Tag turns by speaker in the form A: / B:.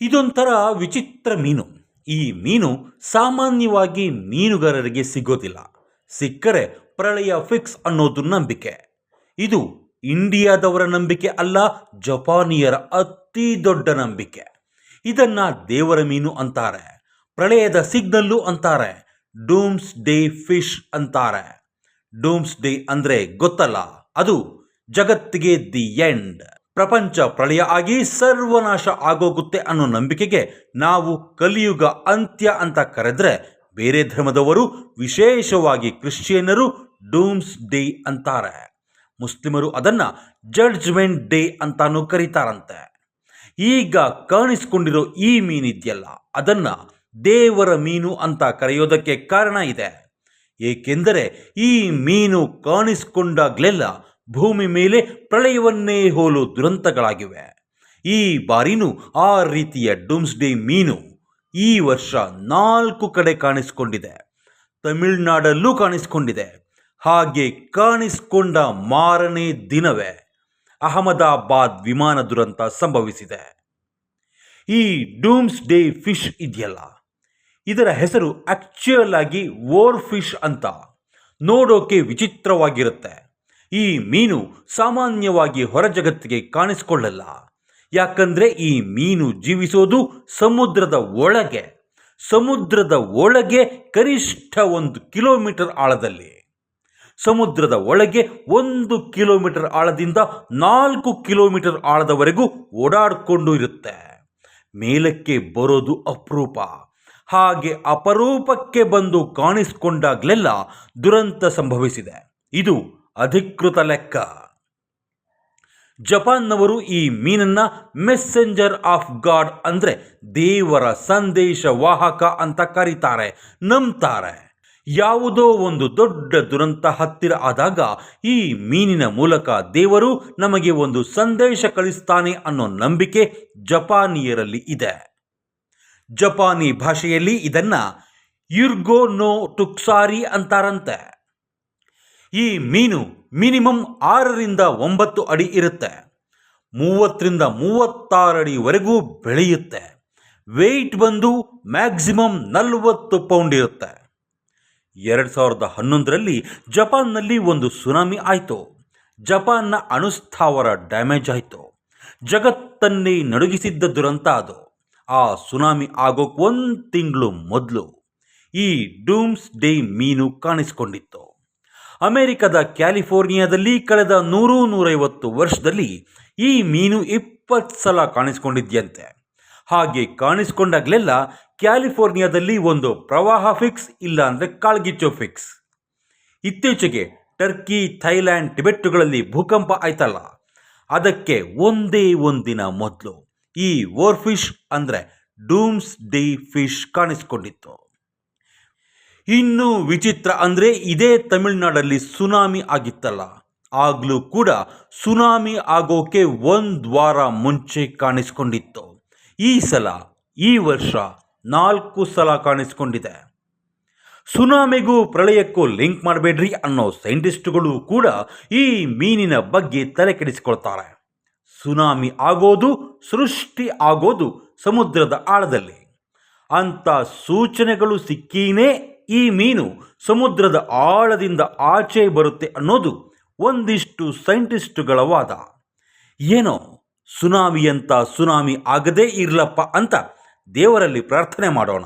A: ಇದೊಂಥರ ವಿಚಿತ್ರ ಮೀನು. ಈ ಮೀನು ಸಾಮಾನ್ಯವಾಗಿ ಮೀನುಗಾರರಿಗೆ ಸಿಗೋದಿಲ್ಲ. ಸಿಕ್ಕರೆ ಪ್ರಳಯ ಫಿಕ್ಸ್ ಅನ್ನೋದು ನಂಬಿಕೆ. ಇದು ಇಂಡಿಯಾದವರ ನಂಬಿಕೆ ಅಲ್ಲ, ಜಪಾನಿಯರ ಅತಿ ದೊಡ್ಡ ನಂಬಿಕೆ. ಇದನ್ನ ದೇವರ ಮೀನು ಅಂತಾರೆ. ಪ್ರಳಯದ ಸಿಗ್ನಲ್ಲು ಅಂತಾರೆ. ಡೂಮ್ಸ್ ಡೇ ಫಿಶ್ ಅಂತಾರೆ. ಡೂಮ್ಸ್ ಡೇ ಅಂದ್ರೆ ಗೊತ್ತಲ್ಲ, ಅದು ಜಗತ್ತಿಗೆ ದಿ ಎಂಡ್. ಪ್ರಪಂಚ ಪ್ರಳಯ ಆಗಿ ಸರ್ವನಾಶ ಆಗೋಗುತ್ತೆ ಅನ್ನೋ ನಂಬಿಕೆಗೆ ನಾವು ಕಲಿಯುಗ ಅಂತ್ಯ ಅಂತ ಕರೆದ್ರೆ ಬೇರೆ ಧರ್ಮದವರು ವಿಶೇಷವಾಗಿ ಕ್ರಿಶ್ಚಿಯನ್ನರು ಡೂಮ್ಸ್ ಡೇ ಅಂತಾರೆ. ಮುಸ್ಲಿಮರು ಅದನ್ನ ಜಡ್ಜ್ಮೆಂಟ್ ಡೇ ಅಂತಾನು ಕರೀತಾರಂತೆ. ಈಗ ಕಾಣಿಸ್ಕೊಂಡಿರೋ ಈ ಮೀನಿದೆಯಲ್ಲ ಅದನ್ನ ದೇವರ ಮೀನು ಅಂತ ಕರೆಯೋದಕ್ಕೆ ಕಾರಣ ಇದೆ. ಏಕೆಂದರೆ ಈ ಮೀನು ಕಾಣಿಸ್ಕೊಂಡಾಗ್ಲೆಲ್ಲ ಭೂಮಿ ಮೇಲೆ ಪ್ರಳಯವನ್ನೇ ಹೋಲು ದುರಂತಗಳಾಗಿವೆ. ಈ ಬಾರಿನೂ ಆ ರೀತಿಯ ಡೂಮ್ಸ್ಡೇ ಮೀನು ಈ ವರ್ಷ ನಾಲ್ಕು ಕಡೆ ಕಾಣಿಸಿಕೊಂಡಿದೆ. ತಮಿಳುನಾಡಲ್ಲೂ ಕಾಣಿಸಿಕೊಂಡಿದೆ. ಹಾಗೆ ಕಾಣಿಸಿಕೊಂಡ ಮಾರನೇ ದಿನವೇ ಅಹಮದಾಬಾದ್ ವಿಮಾನ ದುರಂತ ಸಂಭವಿಸಿದೆ. ಈ ಡೂಮ್ಸ್ ಡೇ ಫಿಶ್ ಇದೆಯಲ್ಲ? ಇದರ ಹೆಸರು ಆಕ್ಚುಯಲ್ ಆಗಿ ವೋರ್ ಫಿಶ್ ಅಂತ. ನೋಡೋಕೆ ವಿಚಿತ್ರವಾಗಿರುತ್ತೆ. ಈ ಮೀನು ಸಾಮಾನ್ಯವಾಗಿ ಹೊರ ಜಗತ್ತಿಗೆ ಕಾಣಿಸಿಕೊಳ್ಳಲ್ಲ. ಯಾಕಂದ್ರೆ ಈ ಮೀನು ಜೀವಿಸೋದು ಸಮುದ್ರದ ಒಳಗೆ ಸಮುದ್ರದ ಒಳಗೆ ಕನಿಷ್ಠ ಒಂದು ಕಿಲೋಮೀಟರ್ ಆಳದಲ್ಲಿ. ಸಮುದ್ರದ ಒಳಗೆ ಒಂದು ಕಿಲೋಮೀಟರ್ ಆಳದಿಂದ ನಾಲ್ಕು ಕಿಲೋಮೀಟರ್ ಆಳದವರೆಗೂ ಓಡಾಡಿಕೊಂಡು ಇರುತ್ತೆ. ಮೇಲಕ್ಕೆ ಬರೋದು ಅಪರೂಪ. ಹಾಗೆ ಅಪರೂಪಕ್ಕೆ ಬಂದು ಕಾಣಿಸಿಕೊಂಡಾಗ್ಲೆಲ್ಲ ದುರಂತ ಸಂಭವಿಸಿದೆ. ಇದು ಅಧಿಕೃತ ಲೆಕ್ಕ. ಜಪಾನ್ನವರು ಈ ಮೀನನ್ನ ಮೆಸ್ಸೆಂಜರ್ ಆಫ್ ಗಾಡ್ ಅಂದರೆ ದೇವರ ಸಂದೇಶ ವಾಹಕ ಅಂತ ಕರೀತಾರೆ, ನಂಬ್ತಾರೆ. ಯಾವುದೋ ಒಂದು ದೊಡ್ಡ ದುರಂತ ಹತ್ತಿರ ಆದಾಗ ಈ ಮೀನಿನ ಮೂಲಕ ದೇವರು ನಮಗೆ ಒಂದು ಸಂದೇಶ ಕಳಿಸ್ತಾನೆ ಅನ್ನೋ ನಂಬಿಕೆ ಜಪಾನಿಯರಲ್ಲಿ ಇದೆ. ಜಪಾನಿ ಭಾಷೆಯಲ್ಲಿ ಇದನ್ನು ಯುರ್ಗೋ ನೋ ಟುಕ್ಸಾರಿ ಅಂತಾರಂತೆ. ಈ ಮೀನು ಮಿನಿಮಮ್ ಆರರಿಂದ ಒಂಬತ್ತು ಅಡಿ ಇರುತ್ತೆ. ಮೂವತ್ತರಿಂದ ಮೂವತ್ತಾರು ಅಡಿವರೆಗೂ ಬೆಳೆಯುತ್ತೆ. ವೆಯ್ಟ್ ಬಂದು ಮ್ಯಾಕ್ಸಿಮಮ್ ನಲವತ್ತು ಪೌಂಡ್ ಇರುತ್ತೆ. ಎರಡು ಸಾವಿರದ ಹನ್ನೊಂದರಲ್ಲಿ ಜಪಾನ್ನಲ್ಲಿ ಒಂದು ಸುನಾಮಿ ಆಯಿತು. ಜಪಾನ್ನ ಅಣುಸ್ಥಾವರ ಡ್ಯಾಮೇಜ್ ಆಯಿತು. ಜಗತ್ತನ್ನೇ ನಡುಗಿಸಿದ್ದ ದುರಂತ ಅದು. ಆ ಸುನಾಮಿ ಆಗೋಕ್ಕೆ ಒಂದು ತಿಂಗಳು ಮೊದಲು ಈ ಡೂಮ್ಸ್ ಡೇ ಮೀನು ಕಾಣಿಸ್ಕೊಂಡಿತ್ತು. ಅಮೆರಿಕದ ಕ್ಯಾಲಿಫೋರ್ನಿಯಾದಲ್ಲಿ ಕಳೆದ ನೂರು ನೂರೈವತ್ತು ವರ್ಷದಲ್ಲಿ ಈ ಮೀನು ಇಪ್ಪತ್ತು ಸಲ ಕಾಣಿಸ್ಕೊಂಡಿದ್ಯಂತೆ. ಹಾಗೆ ಕಾಣಿಸ್ಕೊಂಡಾಗಲೆಲ್ಲ ಕ್ಯಾಲಿಫೋರ್ನಿಯಾದಲ್ಲಿ ಒಂದು ಪ್ರವಾಹ ಫಿಕ್ಸ್ ಇಲ್ಲ ಅಂದರೆ ಕಾಳ್ಗಿಚ್ಚೋ ಫಿಕ್ಸ್. ಇತ್ತೀಚೆಗೆ ಟರ್ಕಿ, ಥೈಲ್ಯಾಂಡ್, ಟಿಬೆಟ್ಟುಗಳಲ್ಲಿ ಭೂಕಂಪ ಆಯ್ತಲ್ಲ. ಅದಕ್ಕೆ ಒಂದೇ ಒಂದಿನ ಮೊದಲು ಈ ವೋರ್ ಫಿಶ್ ಅಂದರೆ ಡೂಮ್ಸ್ ಡೇ ಫಿಶ್ ಕಾಣಿಸ್ಕೊಂಡಿತ್ತು. ಇನ್ನು ವಿಚಿತ್ರ ಅಂದರೆ ಇದೇ ತಮಿಳುನಾಡಲ್ಲಿ ಸುನಾಮಿ ಆಗಿತ್ತಲ್ಲ. ಆಗಲೂ ಕೂಡ ಸುನಾಮಿ ಆಗೋಕೆ ಒಂದು ವಾರ ಮುಂಚೆ ಕಾಣಿಸ್ಕೊಂಡಿತ್ತು. ಈ ಸಲ, ಈ ವರ್ಷ ನಾಲ್ಕು ಸಲ ಕಾಣಿಸ್ಕೊಂಡಿದೆ. ಸುನಾಮಿಗೂ ಪ್ರಳಯಕ್ಕೂ ಲಿಂಕ್ ಮಾಡಬೇಡ್ರಿ ಅನ್ನೋ ಸೈಂಟಿಸ್ಟ್ಗಳು ಕೂಡ ಈ ಮೀನಿನ ಬಗ್ಗೆ ತಲೆ ಕೆಡಿಸಿಕೊಳ್ತಾರೆ. ಸುನಾಮಿ ಆಗೋದು, ಸೃಷ್ಟಿ ಆಗೋದು ಸಮುದ್ರದ ಆಳದಲ್ಲಿ. ಅಂತ ಸೂಚನೆಗಳು ಸಿಕ್ಕೀನೇ ಈ ಮೀನು ಸಮುದ್ರದ ಆಳದಿಂದ ಆಚೆ ಬರುತ್ತೆ ಅನ್ನೋದು ಒಂದಿಷ್ಟು ಸೈಂಟಿಸ್ಟ್ಗಳ ವಾದ ಏನೋ ಸುನಾಮಿಯಂತ ಸುನಾಮಿ ಆಗದೇ ಇರಲಪ್ಪ ಅಂತ ದೇವರಲ್ಲಿ ಪ್ರಾರ್ಥನೆ ಮಾಡೋಣ.